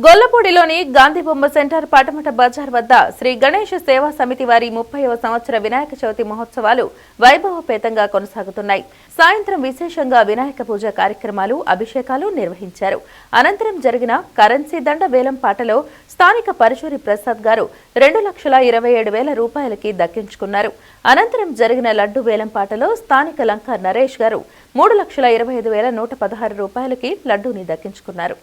గొల్లపూడిలోని గాంధీ బొమ్మ సెంటర్ పటమట బజార్ వద్ద శ్రీ గణేష్ సేవా సమితి వారి ముప్పైవ సంవత్సర వినాయక చవితి మహోత్సవాలు వైభవపేతంగా కొనసాగుతున్నాయి. సాయంత్రం విశేషంగా వినాయక పూజ కార్యక్రమాలు అభిషేకాలు నిర్వహించారు. అనంతరం జరిగిన కరెన్సీ దండ వేలం పాటలో స్థానిక పరచూరి ప్రసాద్ గారు రెండు లక్షల ఇరవై ఏడు వేల రూపాయలకి దక్కించుకున్నారు. అనంతరం జరిగిన లడ్డు వేలం పాటలో స్థానిక లంక నరేష్ గారు మూడు లక్షల ఇరవై ఐదు వేల నూట పదహారు రూపాయలకి లడ్డూని దక్కించుకున్నారు.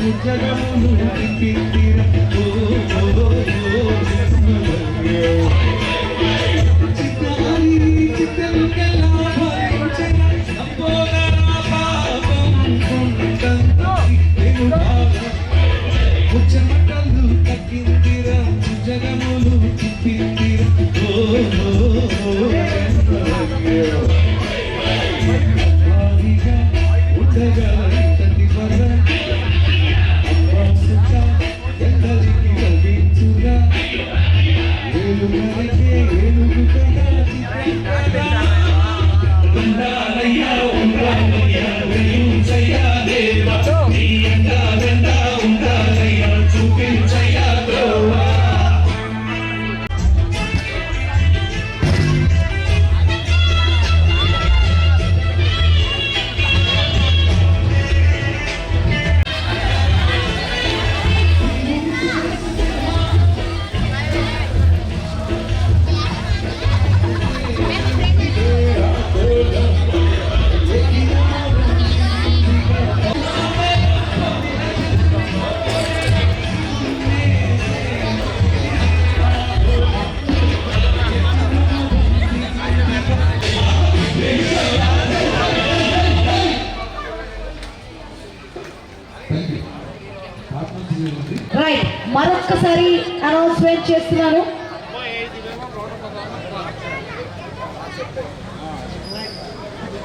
ముచ్చమటలు రైట్ మరొక్కసారి అనౌన్స్మెంట్ చేస్తున్నాను.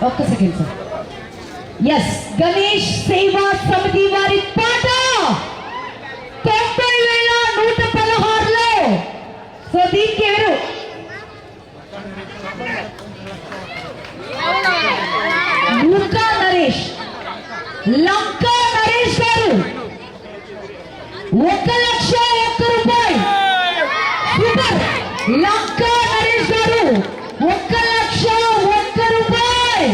ఒక్క సెకండ్ సార్ ఎస్ గణేష్ సేవా సమితి వారి పాట. తొంభై వేల నూట పదహారులో. సో దీనికి ఎవరు? లంకా నరేష్. లంకా ఒక లక్ష ఒక్క రూపాయి. సూపర్. లంకా నరేష్ గారు ఒక లక్ష ఒక్క రూపాయి.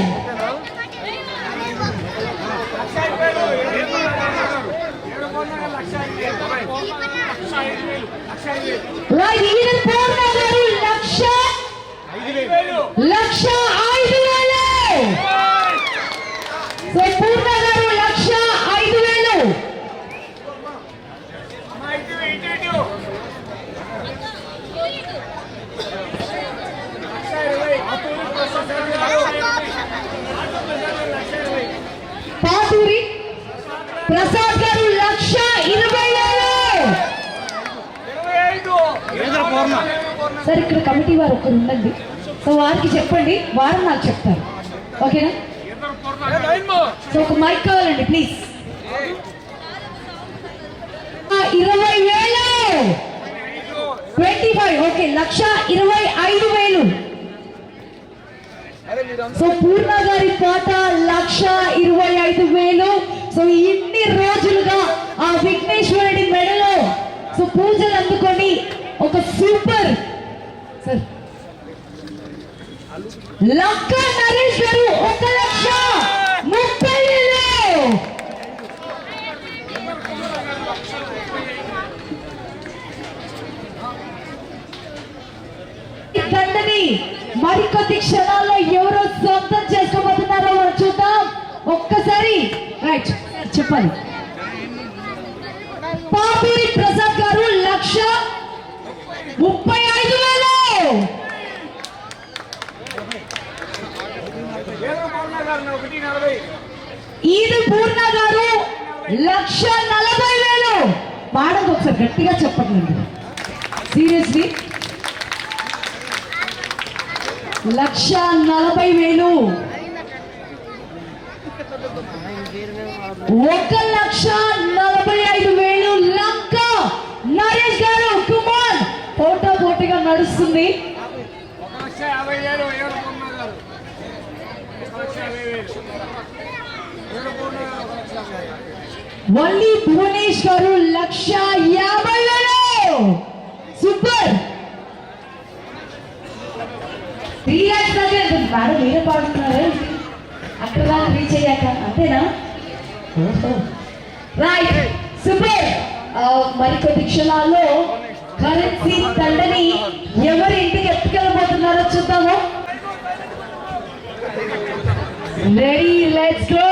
పూర్ణ గారు లక్ష లక్ష ఐదు వేలు. పూర్ణ గారు లక్ష ఐదు వేలు పాతూరి ప్రసాద్ గారు లక్ష ఇరవై సార్ ఇక్కడ కమిటీ వారు ఒకరు ఉండండి. సో వారికి చెప్పండి వారు నాకు చెప్తారు. ఓకేనా? సో ఒక మైక్ కావాలండి ప్లీజ్ ఇరవై వేలు. ట్వంటీ ఫైవ్ ఓకే లక్ష ఇరవై ఐదు వేలు. సో పూర్ణ గారి పాట లక్ష ఇరవై ఐదు వేలు. సో ఇన్ని రోజులుగా ఆ విఘ్నేశ్వరుడి మెడలో సో పూజలు అందుకొని ఒక సూపర్ సార్. లక్క నరేష్ గారు ఒక లక్ష ముప్పై వేలు ఈ దండని మరికొద్ది క్షణాల్లో ఎవరో సొంతం చేసుకోబోతున్నారో మనం చూద్దాం. ఒక్కసారి రైట్ చెప్పాలి పాపిరి ప్రసాద్ గారు లక్ష ముప్పై ఐదు వేలు. ఈదు పూర్ణ గారు లక్ష నలభై వేలు. పాడదు ఒకసారి గట్టిగా చెప్పండి. సీరియస్లీ? లక్ష నలభై వేలు. ఒక లక్ష నలభై ఐదు వేలు లంక. నరేష్ గారు కుమార్ పోటా పోటీగా నడుస్తుంది. మళ్ళీ లక్ష గారు లక్ష యాభై వల్లి భువనేష్ గారు లక్ష యాభై వేలు. పాట మీరే పాడుతున్నారు? అక్కడ దాకా రీచ్ అయ్యాక అంతేనా రైట్ సూపర్ మరికొద్ది క్షణాల్లో కరెన్సీ దండని ఎవరి ఇంటికి ఎత్తుకెళ్ళబోతున్నారో చూద్దాము. రెడీ లెట్స్ గో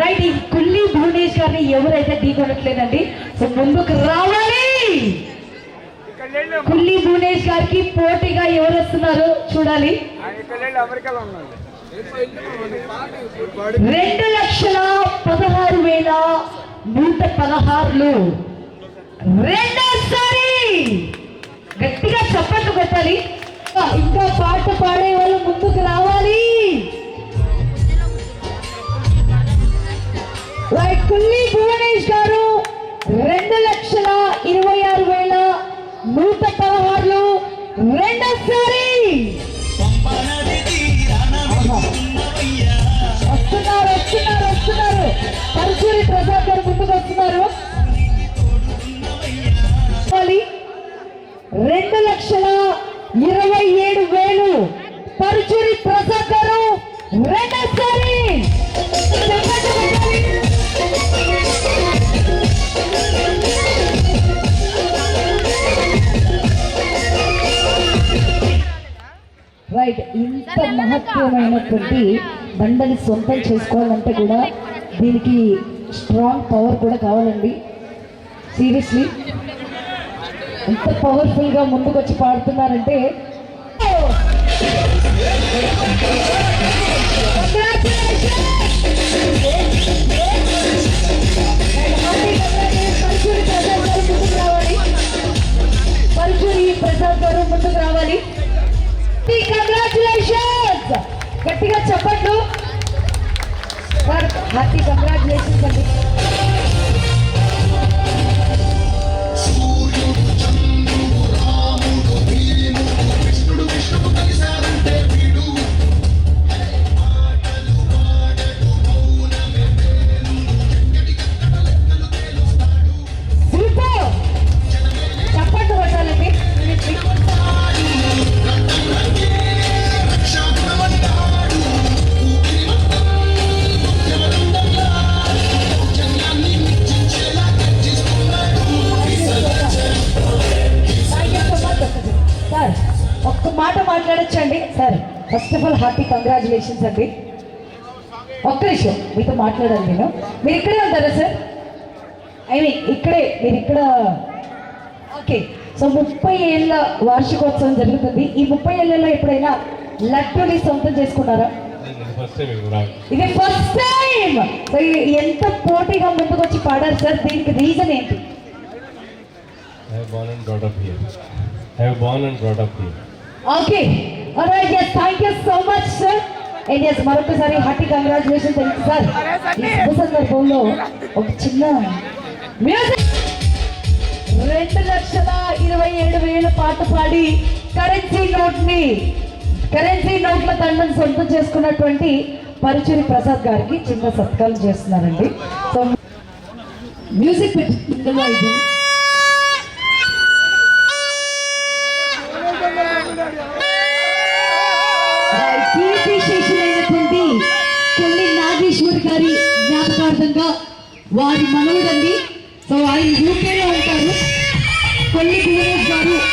రైట్ ఈ కుల్లి భువనేష్ గారిని ఎవరైతే ఢీకొనట్లేదండి సో ముందుకు రావాలి. కుల్లి భువనేష్ గారికి పోటీగా ఎవరు వస్తున్నారు చూడాలి. రెండు లక్షల పదహారు వేల నూట పదహారులు. రెండోసారి గట్టిగా చప్పట్లు కొట్టాలి. ఇంకా పాట పాడే వాళ్ళు ముందుకు రావాలి. కుల్లి భువనేష్ గారు పరుచూరి ప్రసాద్ గారు రెండోసారి. రైట్ ఇంత మహత్వమైనటువంటి బండని సొంతం చేసుకోవాలంటే కూడా దీనికి స్ట్రాంగ్ పవర్ కూడా కావాలండి. సీరియస్లీ ఎంత పవర్ఫుల్గా ముందుకు వచ్చి పాడుతున్నారంటే ముందుకు రావాలి కంగ్రాచులేషన్స్ గట్టిగా చెప్పండు. సార్ హ్యాపీ కంగ్రాచులేషన్స్ అండి. కంగ్రాచులేషన్స్ అండి. ఒక్క నిమిషం మీతో మాట్లాడాలి నేను. మీరు ఇక్కడే ఉంటారా సార్? ఐ మీన్ ఇక్కడే మీరు ఇక్కడ. ఓకే. సో ముప్పై ఏళ్ళ వార్షికోత్సవం జరుగుతుంది. ఈ ముప్పై ఏళ్ళలో ఎప్పుడైనా లడ్డూని సొంతం చేసుకున్నారా? ఇది ఫస్ట్ టైం సో ఎంత పోటీగా ముందుకు వచ్చి పాడారు సార్? దీనికి రీజన్ ఏంటి. Okay. Thank you so much and yes మరొకసారి హార్టీ కంగ్రాచులేషన్ తెలుసు సార్. ఈ సందర్భంలో ఒక చిన్న మ్యూజిక్. రెండు లక్షల ఇరవై ఏడు వేల పాట పాడి కరెన్సీ నోట్ని కరెన్సీ నోట్ల తండ్రిని సొంతం చేసుకున్నటువంటి పరుచూరి ప్రసాద్ గారికి చిన్న సత్కారం చేస్తున్నారండి. సో మ్యూజిక్ పెట్టి వారి మనవుడండి. సో ఆయన యూకేలో ఉంటారు. కొన్ని భువనేష్ గారు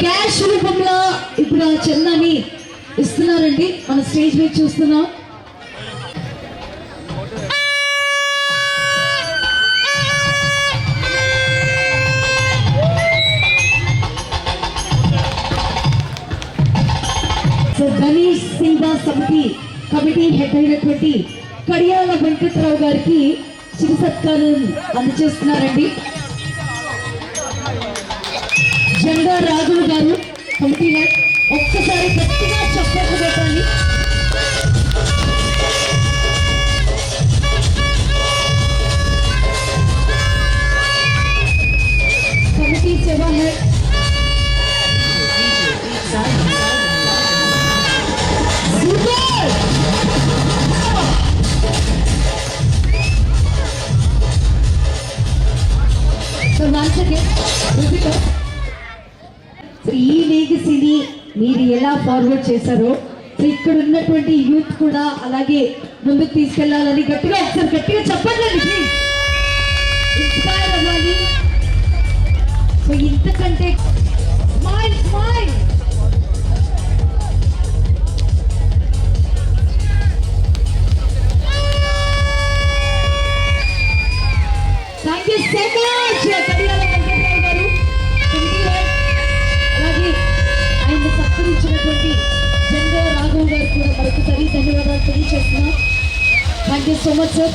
క్యాష్ రూపంలో ఇప్పుడు ఆ చందాని ఇస్తున్నారండి. మన స్టేజ్ మీద చూస్తున్నాం. సో గణేష్ సేవా సమితి కమిటీ హెడ్ అయినటువంటి కడియాల వెంకట్రావు గారికి చిరు సత్కారం అందజేస్తున్నారండి. జెండా రాఘవ్ గారు కమిటీ హెడ్ ఒక్కసారి గట్టిగా చప్పట్లు పెట్టాలి ఎలా ఫార్వర్డ్ చేశారో ఇక్కడ ఉన్నటువంటి యూత్ కూడా అలాగే ముందుకు తీసుకెళ్ళాలని గట్టిగా ఒకసారి గట్టిగా చెప్పండి. ఇన్స్పైర్ అవ్వాలి. సో ఇంతకంటే smile smile thank you so much Raghav కూడా మరొకసారి ధన్యవాదాలు తెలియజేస్తున్నాం. Thank you so much sir